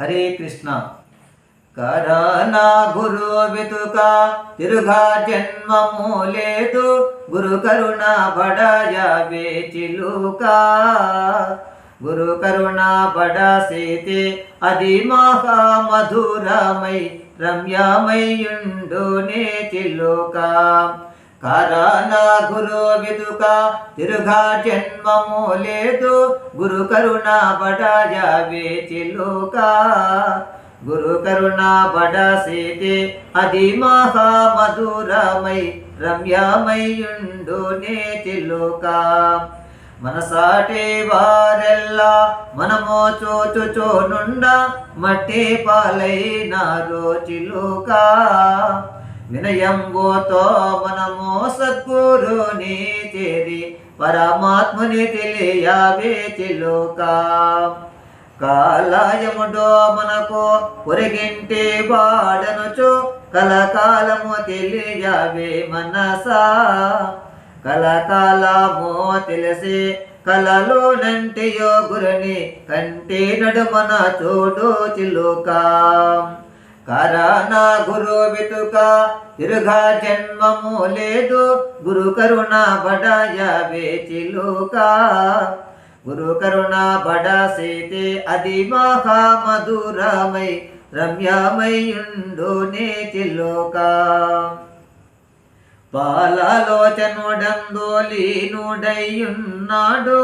హరే కృష్ణ. కరానా గురు వెతుక తిరుగా జన్మము లేదు. గురు కరుణ బడయ వేచిలుకా గురు కరుణ బడ సేతే అది మహా మధురమై రమ్యమయ్యుండునే చిలుకా కారణ గురు విదుక తిరుగా జన్మము లేదు. గురు కరుణ బడాయ వేచిలుకా గురు కరుణ బడ అది మహా మధురమై రమ్యమయ్యుండునే చిలుకా మనసాటే వారెల్లా మనమో చోచుచోనుండ మట్టి పాలైన రోచిలుకా వినయంబోతో మనము సద్గురుని చేరి పరమాత్మని తెలియవే చిలుకా కాలాయముడో మనకు పొరిగింటి వాడనుచు కలకాలము తెలియవే మనసా. కలకాలము తెలిసి కలలో నంటియో గురుని కంటి నడుమన చూడు చిలుకా కరణ గురు వితుక తిరుగా జన్మము లేదు. గురు కరుణ బడాయ వేచిలుకా గురు కరుణ బడ సీతే అది మహా మధురమై రమ్యమయ్యుండునే చిలుకా పాలలోచనుడందోలీనుడయ్యున్నాడు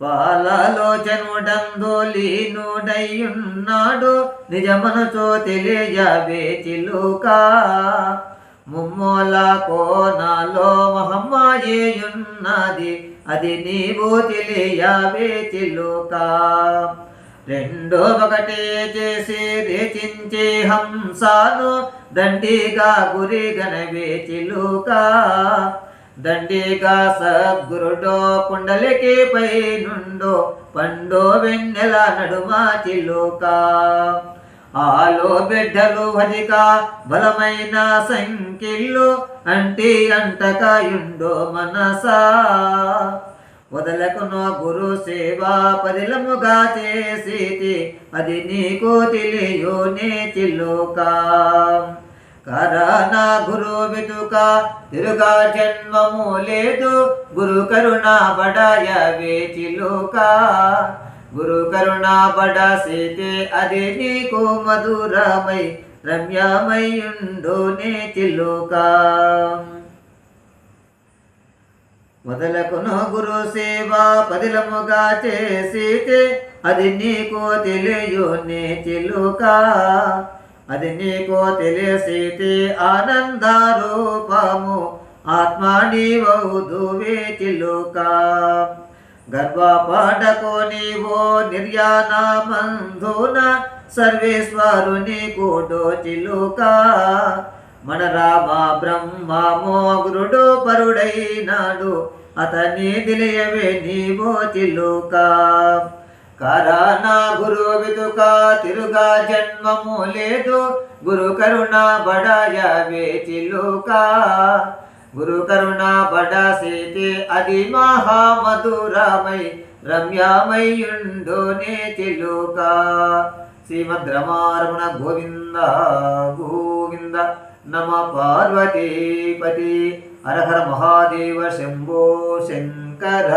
పాలలోచనుడందోలీనుడయ్యున్నాడు. నిజమనచో తెలియవే చిలుకా ముమ్మోల కోనాలో మహమ్మాయేయున్నది. అది నీవు తెలియవే చిలుకా రెండో ఒకటే చేసి రేచించే హంసాను. దండిగా గురి గనవే చిలుకా దండిగా సద్గురుడో కుండలికి పై నుండో పండో వెన్నెల నడుమా చిలుకా ఆలో బిడ్డలు అధిక బలమైన సంఖ్యలు అంటి అంటకాయుండో మనసా. వదలకును గురు సేవ పదిలముగా చేసేది అది నీకు తెలియోనే చిల్లుకా కరణ గురు వితుక తిరుగా జన్మము లేదు. గురు కరుణ బడాయ వేచిలుకా గురు కరుణ బడ సీతే అదే నీకు మధురమై రమ్యమయ్యుండునే చిల్లుకా మొదలకును గురు సేవ పదిలముగా చేసితే అది నీకు తెలియునే చిలుకా అది నీకో తెలిసితే ఆనంద రూపము ఆత్మ నీవౌదువే చిలుకా గర్వపడకు నీవో నిర్యాణ మంధున సర్వేశ్వరుని కూడో చిలుకా మన రామ బ్రహ్మమో గురుడు పరుడైనాడు. అతని తెలియవే నీవో చిలుకా కరానా గురు విదుక తిరుగా జన్మము లేదు. గురు కరుణ బడాయ వేచిలుకా గురు కరుణ బడ సీతే అది మహా రమ్యామయ్యుండోనే రమ్యమయ్యుండునే శ్రీమద్ రమారమణ గోవింద గోవింద నమ పార్వతీపతి. హరహర మహాదేవ శంభో శంకర.